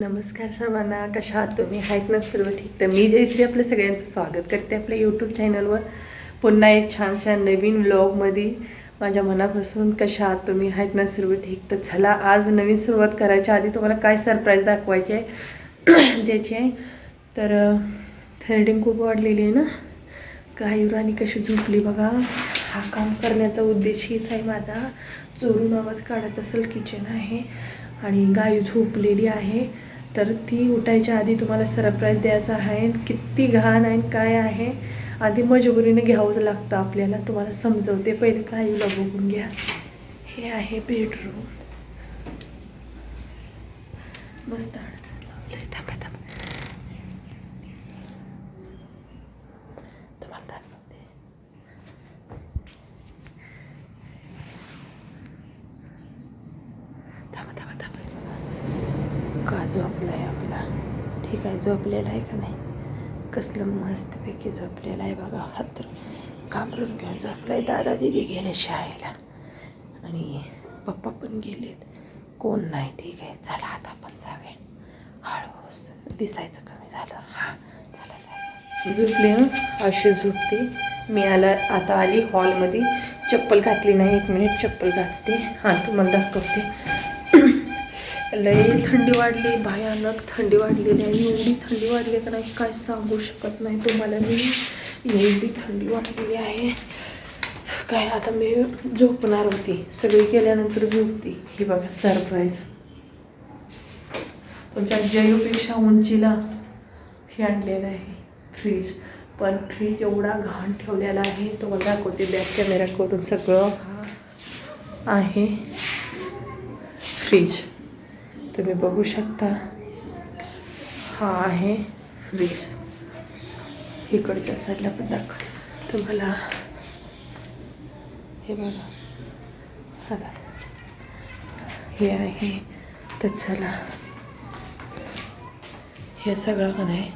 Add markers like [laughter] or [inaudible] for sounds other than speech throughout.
नमस्कार सर्वांना कशा आहात तुम्ही? आहेत ना सर्व ठीक? तर मी जयश्री आपलं सगळ्यांचं स्वागत करते आपल्या यूट्यूब चॅनलवर पुन्हा एक छानशा नवीन व्लॉगमध्ये माझ्या मनापासून कशा आहात तुम्ही? आहेत ना सर्व ठीक? तर चला आज नवीन सुरुवात करायच्या आधी तुम्हाला काय सरप्राईज दाखवायचे आहे? [coughs] द्यायची आहे. तर थर्डिंग खूप वाढलेली आहे ना? गायुराणी कशी झोपली बघा. हा काम करण्याचा उद्देश हीच आहे माझा. चोरून आवाज काढत असेल किचन आहे आणि गायू झोपलेली आहे. तर ती उठायच्या आधी तुम्हाला सरप्राईज द्यायचा आहे. किती घाण आहे काय आहे. आधी मजबुरीने घ्यावंच लागतं आपल्याला. तुम्हाला समजवते. पहिले काय बघून घ्या. हे आहे बेडरूम मस्त अडचण लावलं थांबा थांबा तुम्हाला दाखवते थांबा थांबा थांबा का झोपलाय आपला ठीक आहे झोपलेला आहे का नाही? कसलं मस्तपैकी झोपलेलं आहे बघा. हात कामरून घेऊन झोपलाय. दादा दिदी गेले शाळेला. आणि पप्पा पण गेलेत. कोण नाही? ठीक आहे. चला आता आपण जावे हळूस दिसायचं कमी झालं. हां चला जाऊया. झोपले हं? अशी झोपते. मी आला आता आली हॉलमध्ये चप्पल घातली नाही. एक मिनिट चप्पल घातते. हां तुम्हाला दाखवते. लय थंडी वाढली भयानक थंडी वाढलेली आहे. एवढी थंडी वाढली का नाही काय सांगू शकत नाही तुम्हाला मी. एवढी थंडी वाढलेली आहे. काय आता मी झोपणार होती. सगळी केल्यानंतर झोपती. ही बघा सरप्राईज पण जयूपेक्षा उंचीला हे आणलेलं आहे. फ्रीज पण फ्रीज एवढा घाण ठेवलेला आहे. तुम्हाला दाखवते बॅक कॅमेरा करून सगळं हा आहे. फ्रीज तुम्ही बघू शकता. हा आहे फ्रीज इकडच्या साईडला पण दाखव तुम्हाला हे बघा. आता हे आहे. तर चला. हे सगळं का नाही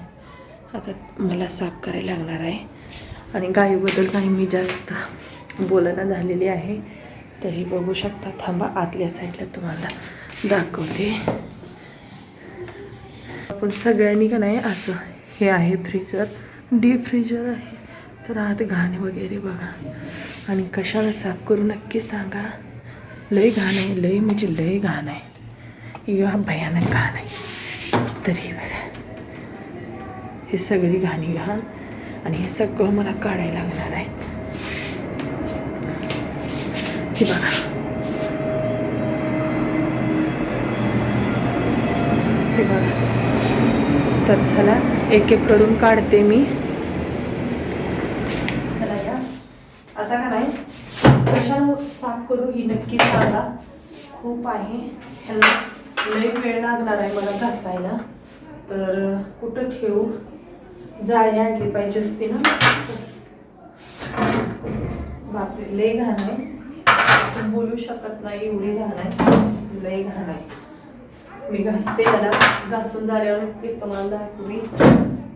आता मला साफ करायला लागणार आहे. आणि गायीबद्दल काही मी जास्त बोलणं झालेली आहे. तरी बघू शकता. थांबा आतल्या साईडला तुम्हाला. दाखवते. आपण सगळ्यांनी का नाही असं हे आहे फ्रीजर डीप फ्रीजर आहे. तर आत घाण वगैरे बघा. आणि कशाला साफ करू नक्की सांगा. लय घाण आहे लय म्हणजे लय घाण आहे. या भयानक घाण आहे. तरी बघा. हे सगळी घाणी घाण आणि हे सगळं मला काढायला लागणार आहे. हे बघा हे बघा तर चला एक एक करून काढते मी. चला या. आता का नाही कशाला साफ करू ही नक्की सांगा. खूप आहे. ह्याला लय वेळ लागणार आहे मला घासायला. तर कुठं ठेवू? जाळी आणली पाहिजे असते ना. बापरे लय घाण आहे. बोलू शकत नाही एवढी घाण आहे. लय घाण आहे. मी घासते त्याला. घासून झाल्यावर नक्कीच तुम्हाला दाखवी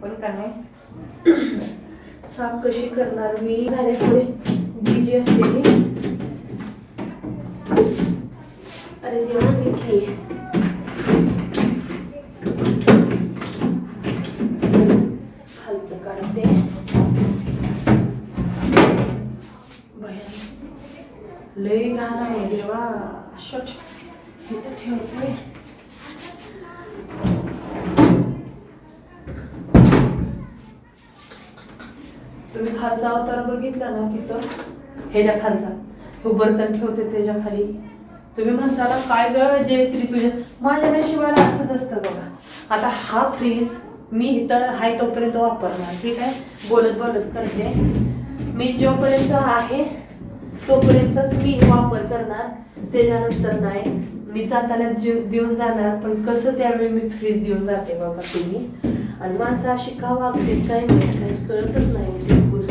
पण का नाही. साफ कशी करणार? मी झाले थोडे बिजी असते मी अरे देवा निघली खालचं काढते. भयानक. लय घाण आहे देवा. स्वच्छ इथं ठेवते तुम्ही खालचा अवतार बघितला ना तिथं? ह्याच्या खालचा. हो बर्तन ठेवते त्याच्याखाली. तुम्ही म्हणताला काय ग स्त्री तुझ्या माझ्या नशिबाला असंच असतं बघा. आता हा फ्रीज मी इथं हाय तोपर्यंत वापरणार. ठीक आहे? बोलत बोलत करते. मी जोपर्यंत आहे तोपर्यंतच मी वापर करणार त्याच्यानंतर नाही. मी जाताना जीव देऊन जाणार पण कसं त्यावेळी मी फ्रीज देऊन जाते बाबा तुम्ही. आणि माणसं अशी का वागते काय माहिती काहीच कळतच नाही बिलकुल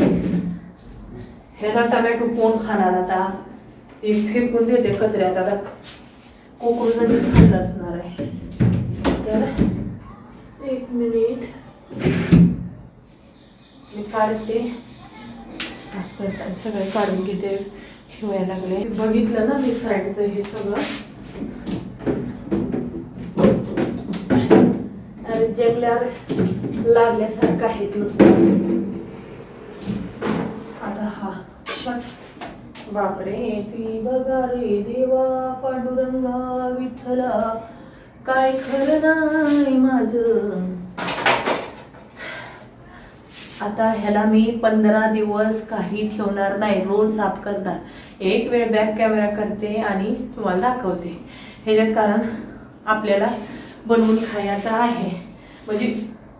ह्याचा टमॅटो कोण खाणार आता? एक फेकून देते कचऱ्यात आता. कोकरूचा खाल्लं असणार आहे. तर एक मिनिट. मी काढते. साफ करताना सगळे काढून घेते. हिवायला लागले. बघितलं ना मी साईडचं हे सगळं. जंगल्यावर लागल्यासारखं आहेत नुसतं. आता हा शट. बापरे ती बघा रे देवा पांडुरंगा विठ्ठला. काय खरं नाही माझं. आता ह्याला मी पंधरा दिवस काही ठेवणार नाही रोज साफ करणार. एक वेळ बॅक कॅमेरा करते आणि तुम्हाला दाखवते. ह्याच्यात कारण आपल्याला बनवून खायचं आहे. म्हणजे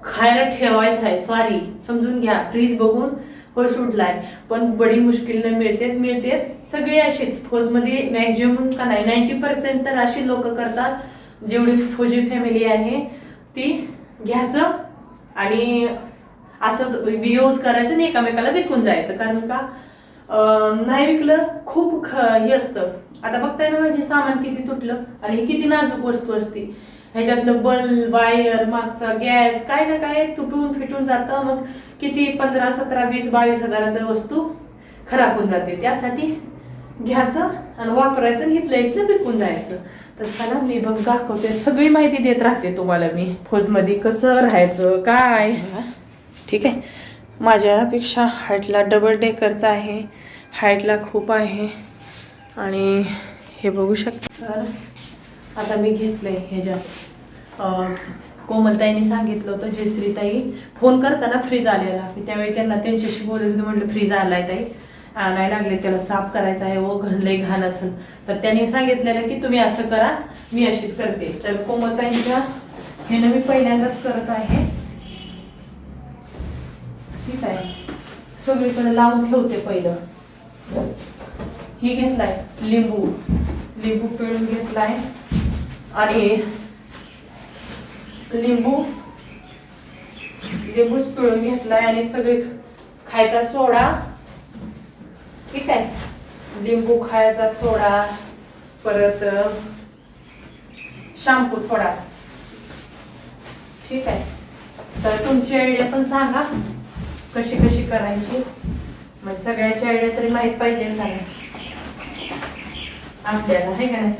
खायला ठेवायचं आहे सॉरी समजून घ्या फ्रीज बघून खुश आहे पण बडी मुश्किलनं मिळते मिळते सगळे असेच. फौजमध्ये मॅक्झिमम का नाही नाईन्टी पर्सेंट तर अशी लोक करतात जेवढी फौजी फॅमिली आहे ती घ्यायचं आणि असंच यूज करायचं आणि एकामेकाला विकून जायचं. कारण का नाही विकलं खूप ख हे असतं. आता बघताय ना माझे सामान किती तुटलं आणि हे किती नाजूक वस्तू असती. ह्याच्यातलं बल्ब वायर मागचा गॅस काय ना काय तुटून फिटून जातं. मग किती पंधरा सतरा वीस बावीस हजाराचं वस्तू खराब होऊन जाते. त्यासाठी घ्यायचं आणि वापरायचं आणि इथलं इथलं विकून जायचं. तर चला मी बघ दाखवते. सगळी माहिती देत राहते तुम्हाला मी. फौजमध्ये कसं राहायचं काय? ठीक आहे? माझ्यापेक्षा हाईटला डबल डेकरचा आहे. हाईटला खूप आहे. आणि हे बघू शकता. तर आता मी घेतलंय ह्याच्यात अं, कोमलताईने सांगितलं होतं जयश्रीताई फोन करताना फ्रीज आलेला. मी त्यावेळी त्यांना त्यांच्याशी बोलत होते म्हटलं फ्रीज आलाय ताई. आणायला लागले त्याला साफ करायचं आहे. व घणलंय घाण असेल तर त्यांनी सांगितलेलं की तुम्ही असं करा मी अशीच करते. तर कोमलताईंच्या हे मी पहिल्यांदाच करत आहे. ठीक आहे. सगळीकडे लावून ठेवते पहिलं. हे घेतलाय लिंबू. लिंबू पिळून घेतलाय. आणि लिंबू लिंबूच पिळून घेतलाय आणि सगळी खायचा सोडा. ठीक आहे. लिंबू खायचा सोडा. परत शॅम्पू थोडा. ठीक आहे. तर तुमची आयडिया पण सांगा. कशी कशी करायची? म्हणजे सगळ्याची आयडिया तरी माहीत पाहिजे ना. नाही आपल्याला आहे का नाही?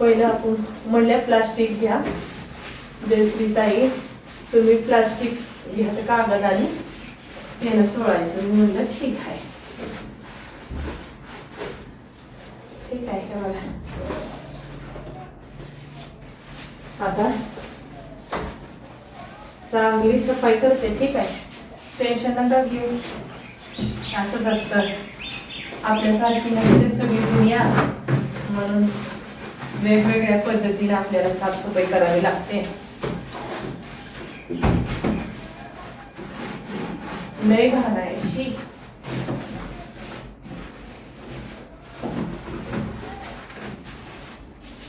पहिलं आपण म्हणल्या प्लास्टिक घ्या. जयश्री ताई तुम्ही प्लास्टिक घ्यायचं कागद आणि त्यानं सोडायचं मी म्हणलं ठीक आहे. ठीक आहे का मला आता चांगली सफाई करते ठीक आहे. टेन्शन नका घेऊ. असंच असतं. आपल्यासारखी नसते सगळी दुनिया. म्हणून वेगवेगळ्या पद्धतीने आपल्याला साफसफाई करावी लागते. लय घाण आहे. शी.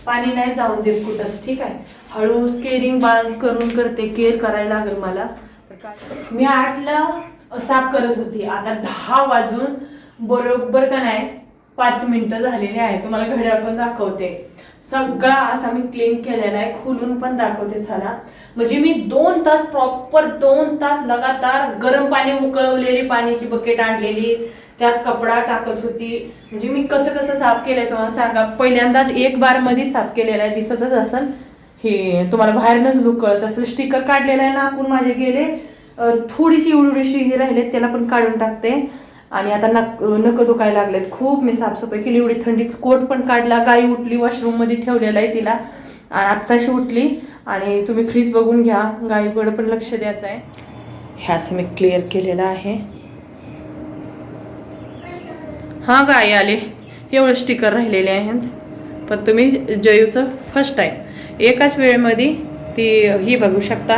पाणी नाही जाऊन देत कुठंच ठीक आहे? हळू केअरिंग बाज करून करते केअर करायला लागेल मला. तर काय- मी आठला साफ करत होती. आता दहा वाजून बरोबर का नाही पाच मिनटं झालेली आहे. तुम्हाला घड्याळ पण दाखवते. सगळा असा मी क्लीन केलेला आहे. खुलून पण दाखवते चला. म्हणजे मी दोन तास प्रॉपर दोन तास लगातार गरम पाणी उकळवलेली पाण्याची बकेट आणलेली त्यात कपडा टाकत होती. म्हणजे मी कसं कसं साफ केलंय तुम्हाला सांगा. पहिल्यांदाच एक बारमध्ये साफ केलेला आहे. दिसतच असेल हे तुम्हाला बाहेरनच लुक कळत असेल. स्टिकर काढलेला आहे नाकून माझे गेले. थोडीशी एवढीशी ही राहिलेत त्याला पण काढून टाकते. आणि आता नक नकं दुखायला लागलेत. खूप मी साफसफाई केली. एवढी थंडीत कोट पण काढला. गाई उठली वॉशरूममध्ये ठेवलेला आहे तिला. आणि आत्ताशी उठली. आणि तुम्ही फ्रीज बघून घ्या. गाईकडं पण लक्ष द्यायचं आहे हे असं मी क्लिअर केलेलं आहे. हां गाय आले. एवढं स्टिकर राहिलेले आहेत. पण तुम्ही जयूचं फर्स्ट टाईम एकाच वेळेमध्ये ती ही बघू शकता.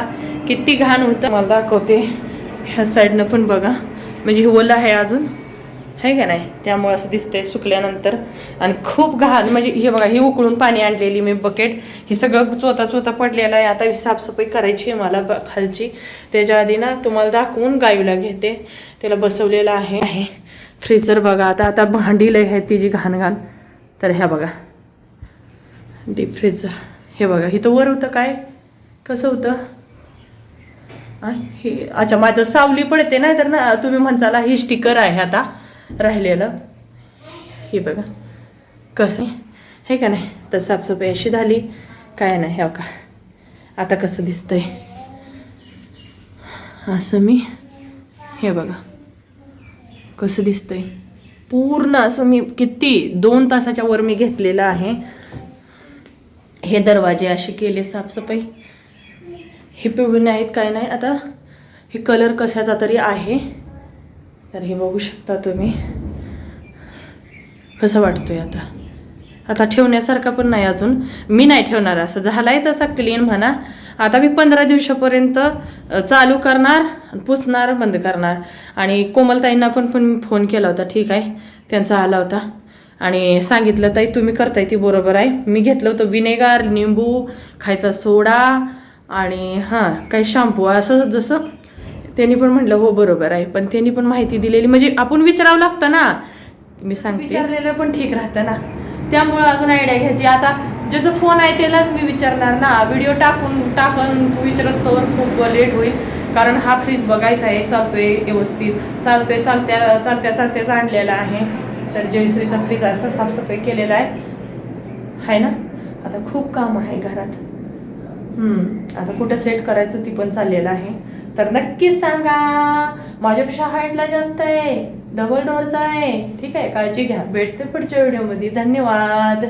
किती घाण होतं. मला दाखवते. ह्या साईडनं पण बघा. म्हणजे हे ओलं आहे अजून. आहे का नाही? त्यामुळे असं दिसतंय सुकल्यानंतर. आणि खूप घाण. म्हणजे हे बघा ही उकळून पाणी आणलेली मी बकेट हे सगळं चोता चोता पडलेलं आहे. आता साफसफाई करायची आहे मला ब- खालची. त्याच्या आधी ना तुम्हाला दाखवून गायूला घेते. त्याला बसवलेलं आहे. आहे. फ्रीजर बघा आता आता भांडी लय आहे तिची घाण घाण तर ह्या बघा. डीप फ्रीजर हे बघा इथं वर होतं काय? कसं होतं? हे अच्छा माझं सावली पडते नाही तर ना तुम्ही म्हणसाला ही स्टिकर आहे आता राहिलेलं. हे बघा. कसं? हे का नाही? तर साफसफाई अशी झाली. काय नाही हे का आता कसं दिसतंय? असं मी हे बघा. कसं दिसतंय? पूर्ण असं मी किती दोन तासाच्या वर मी घेतलेलं आहे. हे दरवाजे असे केले साफसफाई. हे पिवळे नाहीत काय नाही. आता हे कलर कशाचा तरी आहे. तर हे बघू शकता तुम्ही. कसं वाटतोय आता? आता ठेवण्यासारखा पण नाही अजून. मी नाही ठेवणार असं. झालाय तसा क्लीन म्हणा. आता मी पंधरा दिवसापर्यंत चालू करणार पुसणार बंद करणार. आणि कोमलताईंना पण पण फोन केला होता ठीक आहे त्यांचा आला होता. आणि सांगितलं ताई तुम्ही करताय ती बरोबर आहे. मी घेतलं होतं विनेगार निंबू खायचा सोडा आणि हां काही शॅम्पू. असं जसं त्यांनी पण म्हटलं हो बरोबर आहे. पण त्यांनी पण माहिती दिलेली म्हणजे आपण विचारावं लागतं ना. मी सांग विचारलेलं पण ठीक राहतं ना. त्यामुळं अजून आयडिया घ्यायची. आता ज्याचा फोन आहे त्यालाच मी विचारणार ना. व्हिडिओ टाकून टाकून विचारस्तवर खूप लेट होईल. कारण हा फ्रीज बघायचा आहे चालतोय व्यवस्थित. चालतोय चालत्या चालत्या चालत्याच आणलेला आहे. तर जयश्रीचा फ्रीज असा साफसफाई केलेला आहे. आहे ना? आता खूप काम आहे घरात. आता कुठं सेट करायचं ती पण चाललेलं आहे. तर नक्कीच सांगा. माझ्यापेक्षा हाईटला जास्त आहे. डबल डोअरचा आहे. ठीक आहे काळजी घ्या. भेटते पुढच्या व्हिडिओमध्ये धन्यवाद.